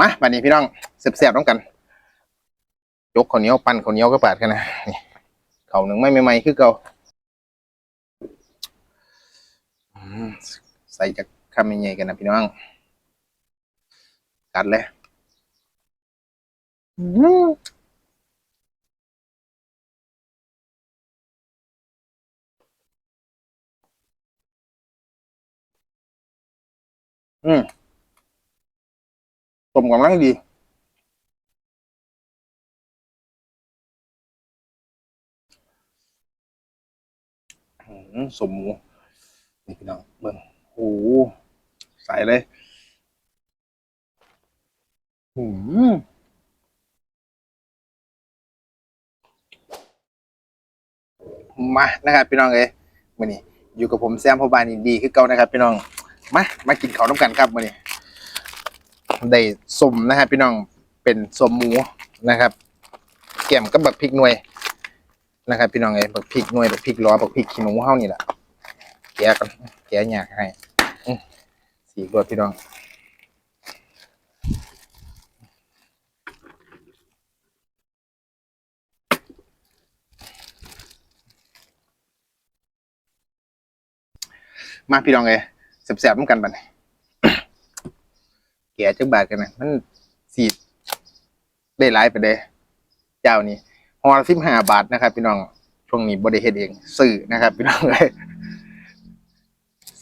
มาบัดนี้พี่น้องเสียบๆต้องกัน ยกข้าวเหนียวปั้นข้าวเหนียวก็ปาดกันนะนี่ข้าวหนึ่งไม่ใหม่ๆคือเก่าใส่จากคำใหญ่ๆกันนะพี่น้องกัดเลยอืมอืม ต้มกำลังดีสมหมูนี่พี่น้องเบิ่งโอ้โหใส่เลยอืมมานะครับพี่น้องเอ้ยมื้อนี้อยู่กับผมแซมพอบานอินดีคือเก่านะครับพี่น้องมามากินข้าวน้ำกันครับมื้อนี้ ได้สมนะครับพี่น้องเป็นสมหมูนะครับแกมกับบักพริกหน่วยนะครับ พี่น้องเอ้บักพริกหน่วยบักพริกล้อบักพริกขี้หนูเฮานี่แหละแกะกันแกะยากให้สีรวดพี่น้องมาพี่น้องเอ้แสบๆเหมือนกันบัดนี้ กะจักบาทกันนะมันสีได้หลายไปเด้เจ้านี่อละสิบห้าบาทนะครับพี่น้องช่วงนี้บริเฮ็ดเองซื้อนะครับพี่น้องเลย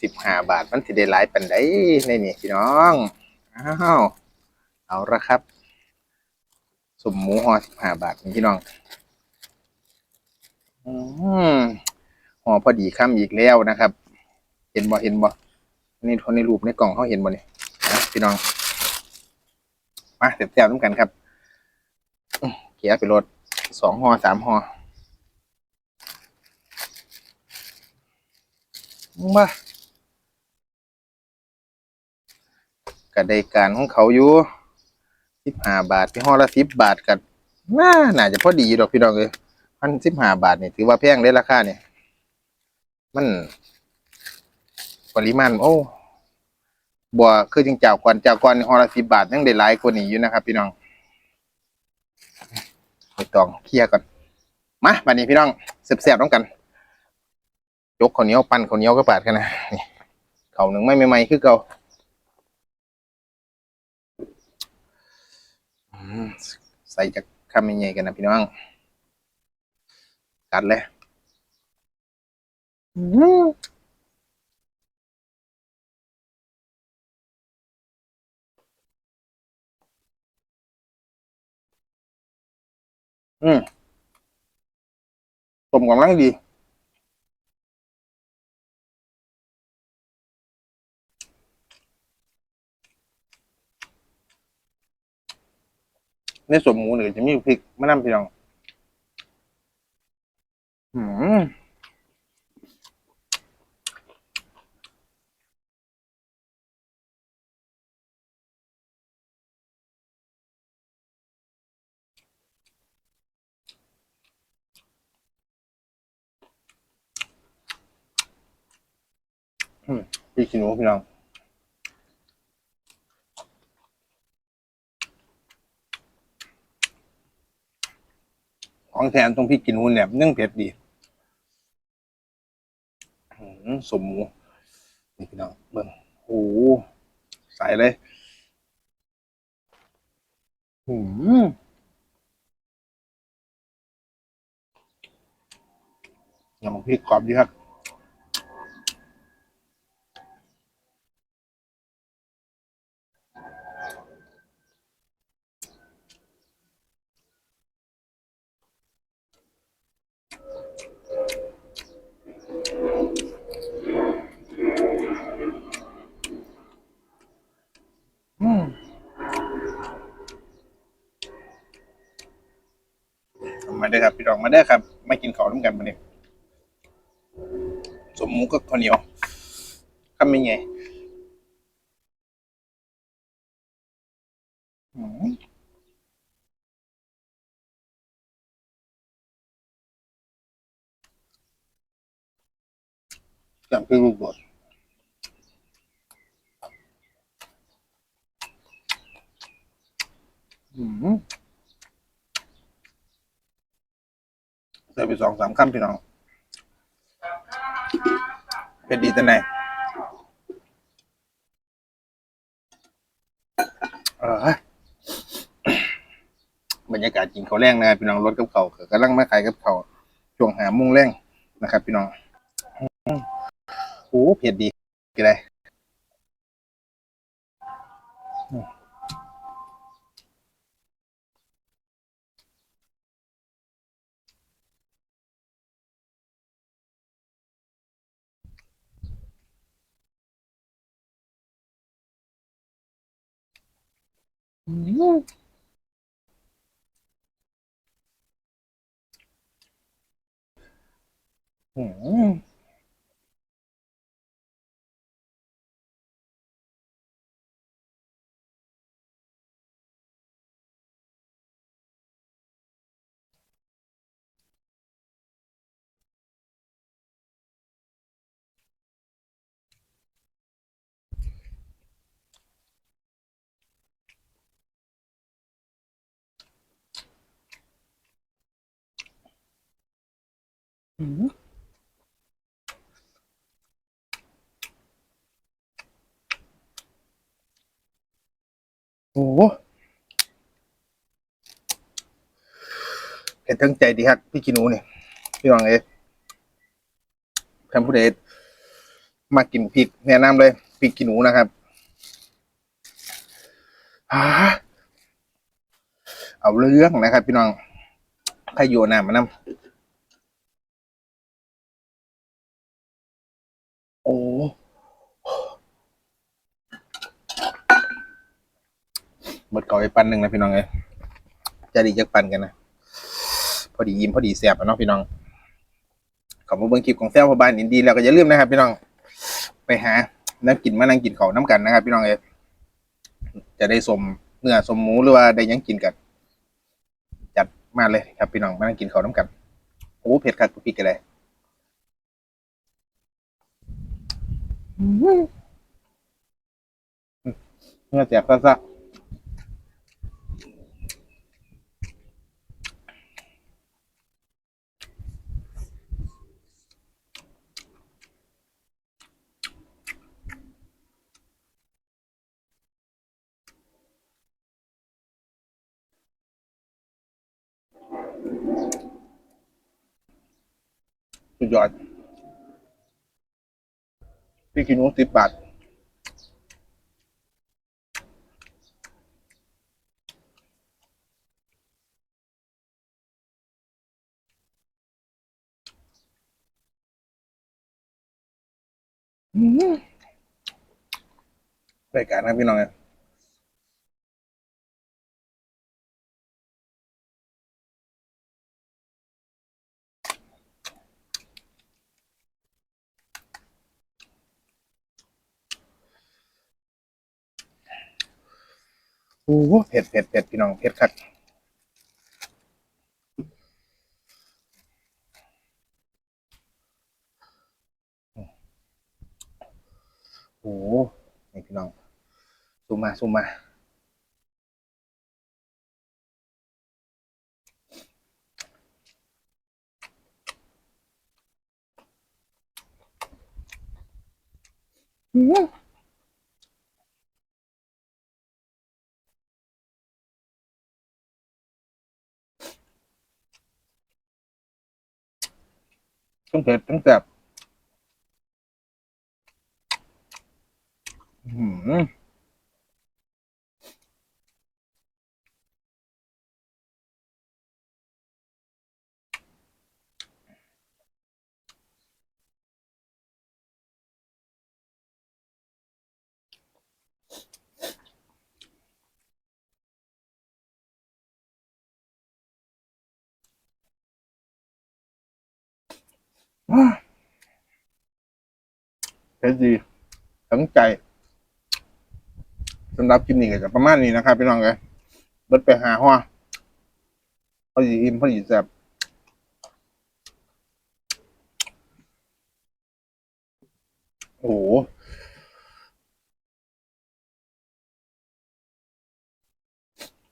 สิบห้าบาทมันสิได้หลายปันไดในนี่พี่น้องอ้าวเอาละครับสมหมูฮอสิบห้าบาทนี่พี่น้องอืมฮอพอดีค่ำอีกแล้วนะครับ เห็นบ่เห็นบ่นี่คนในรูปในกล่องเขาเห็นบ่เนี่ยนะพี่น้อง มาเสียบๆน้ำกันครับเกียร์ไปรถสองห่อสามห่อมาก็ได้การของเขาอยู่สิบห้าบาทที่ห่อละสิบบาทกันน่าน่าจะพอดีดอกพี่น้องเลยพันสิบห้าบาทนี่ถือว่าแพงได้ราคาเนี่ยมัน ปริมาณ โอ้ บัวคือจริงเจ้าก่อนเจ้าก่อนห่อละสิบบาทยังได้หลายกว่านี้อยู่นะครับ พี่น้องไม่ต้องเคลียร์ก่อนมาบัดนี้พี่น้องเสียบๆต้องกันยกข้าวเหนียวปั้นข้าวเหนียวก็ปาดกันนะนี่เข้าหนึ่งไม่ใหม่ๆคือเก่าใส่จากคำใหญ่ๆกันนะพี่น้องกัดเลย อืมอืมต้มกำลังดี ในส่วนหมูเนี่ยจะมีพริกมะนาวพี่น้องอืม พี่ขี้หนูพี่น้องของแทนตรงพี่กินหูแหนบนึ่งเผ็ดดีสมหมูนี่พี่น้องเบิ่งโอ้โหใส่เลยอืมน้ำพริกกรอบดีครับ อืมาได้อครับพี่น้องมาได้อครับมากินข้าวร่วมกันมาเนี่ยสมหมูกับข้าวเหนียวทำยังไงอืมจำคือรูปบทอืม ใส่ไปสองสามคำพี่น้องเป็นดีแต่ไหนเออบรรยากาศกินข้าแรงนะพี่น้องรถกับเขาวก็กำลังมาขายกับเขาช่วงหามุ่งแรงนะครับ พี่น้องโอ้เผ็ดดีกี่ไร อืม โอ้เห็นทั้งใจดีครับพี่กินูนี่พี่วังเอ๋ท่านผู้ใดมากินพริกแนะนำเลยพริกกินูนะครับเอาเรื่องนะครับ พี่น้องใครโยนน้ำมานำ อ้หมดเก่าไปปันหนึ่งนะพี่น้องเอ้ยจะดีจักปันกันนะพอดียิ้มพอดีแสบอะเนาะพี่น้องขอบคุณเบิ้งคลิปของแซวพอบานอินดีแล้วก็อย่าลืมนะครับ พี่น้อง ไปหาน้ำกินมานั่งกินเขาน้ำกันนะครับ พี่น้องเอ้ยจะได้สมเนื้อสมหมูหรือว่าได้ยังกินกัน จัดมาเลยครับพี่น้องมานั่งกินเขาน้ำกันโอ้เผ็ดคักพี่กันเลย เนื้อแสบซะซะสุดยอด พี่กินนุ้สิบบาทรายการครับพี่น้องเนี่ย อ้โหเผ็ดเผ็ดเผ็ดพี่น้องเผ็ดคักโอ้โหนี่พี่น้องซูมมาซูมมาอือ ต้องเผ็ดต้องแซ่บอืม เผ็ดดีทั้งใจสำหรับคลิปนี้ก็จะประมาณนี้นะครับพี่น้องเลยเบิดไปหาหัวพอดีอิ่มพอดีแซ่บโอ้โห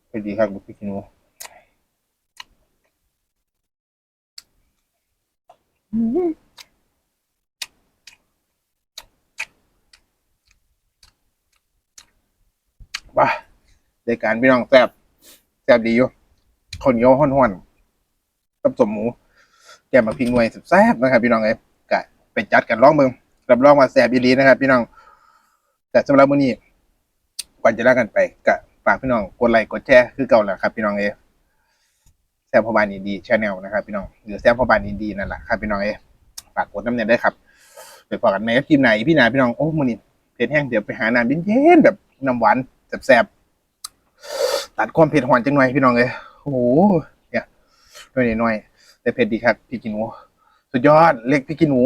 เผ็ดดีครับบุกพี่กินห ว้าในการพี่น้องแซบแซบดีอยู่คนเหนียวห้อนๆกับสมหมู แกมาพิงหน่วยแซบนะครับ พี่น้องเอ้กะไปจัดกันร้องเมืองรับรองว่าแซบอีลีนะครับ พี่น้อง แต่สำหรับมื้อนี้ก่อนจะลากันไปกะฝากพี่น้องกดไลค์กดแชร์คือเก่าแหละครับ พี่น้องเอ้ มพอบานอินดีชแนลนะครับพี่น้อง หรือแซมพอบานอินดีนั่นแหละครับพี่น้องเอ้ฝากกดน้ำเนี่ยได้ครับไปฝอกกันในทีมไหนพี่นาพี่น้องโอ้มันนี่เผ็ดแห้งเดี๋ยวไปหาน้ำเย็นๆแบบน้ำหวานแซ่บๆตัดความเผ็ดหวานจังหน่อยพี่น้องเลยโอ้โหเนี่ยหน่อยๆหน่อยแต่เผ็ดดีครับพี่กินหนูสุดยอดเล็กพี่กินหนู